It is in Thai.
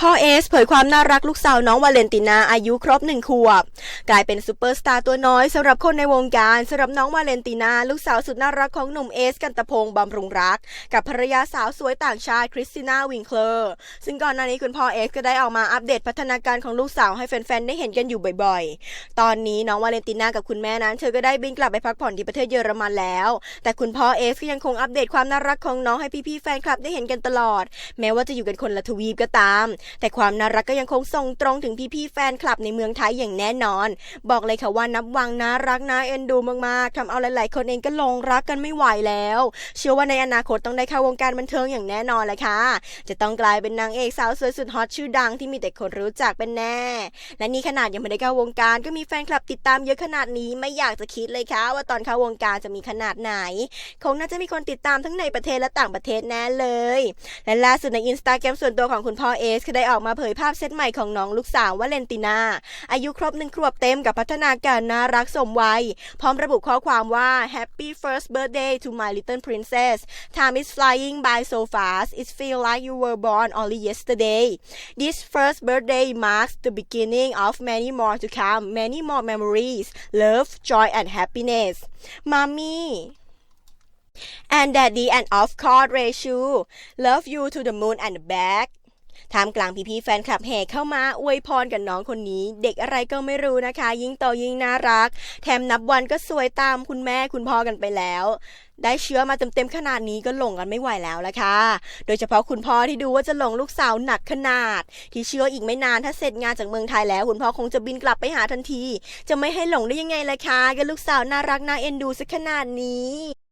พ่อเอสเผยความน่ารักลูกสาวน้องวาเลนตินาอายุครบหนึ่งขวบ กลายเป็นซูเปอร์สตาร์ตัวน้อยสำหรับคนในวงการสำหรับน้องวาเลนตินาลูกสาวสุดน่ารักของหนุ่มเอสกันตะพงศ์บำรุงรัก กับภรรยาสาวสวยต่างชาติคริสติน่าวิงเคลอร์ซึ่งก่อนหน้านี้คุณพ่อเอสก็ได้ออกมาอัปเดตพัฒนาการของลูกสาวให้แฟนๆได้เห็นกันอยู่บ่อยๆ ตอนนี้น้องวาเลนตินากับคุณแม่นั้นเธอก็ได้บินกลับไปพักผ่อนที่ประเทศเยอรมันแล้ว แต่คุณพ่อเอสก็ยังคงอัปเดตความน่ารักของน้องให้พี่ๆแฟนคลับได้เห็นกันตลอด แม้ว่าจะอยู่กันคนละทวีปก็ตามแต่ความน่ารักก็ยังคงส่งตรงถึงพี่ๆแฟนคลับในเมืองไทยอย่างแน่นอน บอกเลยค่ะว่านับวังน่ารักน่าเอ็นดูมากๆทำเอาหลายๆ คนเองก็หลงรักกันไม่ไหวแล้ว เชื่อว่าในอนาคตต้องได้เข้าวงการบันเทิงอย่างแน่นอนแหละค่ะ จะต้องกลายเป็นนางเอกสาวสวยสุดฮอตชื่อดังที่มีแต่คนรู้จักเป็นแน่ และนี่ขนาดยังไม่ได้เข้าวงการก็มีแฟนคลับติดตามเยอะขนาดนี้ไม่อยากจะคิดเลยค่ะว่าตอนเข้าวงการจะมีขนาดไหน คงน่าจะมีคนติดตามทั้งในประเทศและต่างประเทศแน่เลย และล่าสุดในอินสตาแกรมส่วนตัวของคุณพ่อเอสก็ได้ออกมาเผยภาพเซตใหม่ของน้องลูกสาววาเลนตินา อายุครบหนึ่งขวบเต็มกับพัฒนาการน่ารักสมวัย พร้อมระบุข้อความว่า Happy first birthday to my little princess time is flying by so fast it feel like you were born only yesterday this first birthday marks the beginning of many more to come many more memories love joy and happiness mommy and daddy and of course Rachel love you to the moon and back ท่ามกลางพี่ๆแฟนคลับแห่เข้ามาอวยพรกับน้องคนนี้ เด็กอะไรก็ไม่รู้นะคะ ยิ่งโตยิ่งน่ารัก แถมนับวันก็สวยตามคุณแม่คุณพ่อกันไปแล้วได้เชื้อมาเต็มๆขนาดนี้ก็หลงกันไม่ไหวแล้วละค่ะ โดยเฉพาะคุณพ่อที่ดูว่าจะหลงลูกสาวหนักขนาด ที่เชื่ออีกไม่นานถ้าเสร็จงานจากเมืองไทยแล้ว คุณพ่อคงจะบินกลับไปหาทันที จะไม่ให้หลงได้ยังไงละคะกับลูกสาวน่ารักน่าเอ็นดูสักขนาดนี้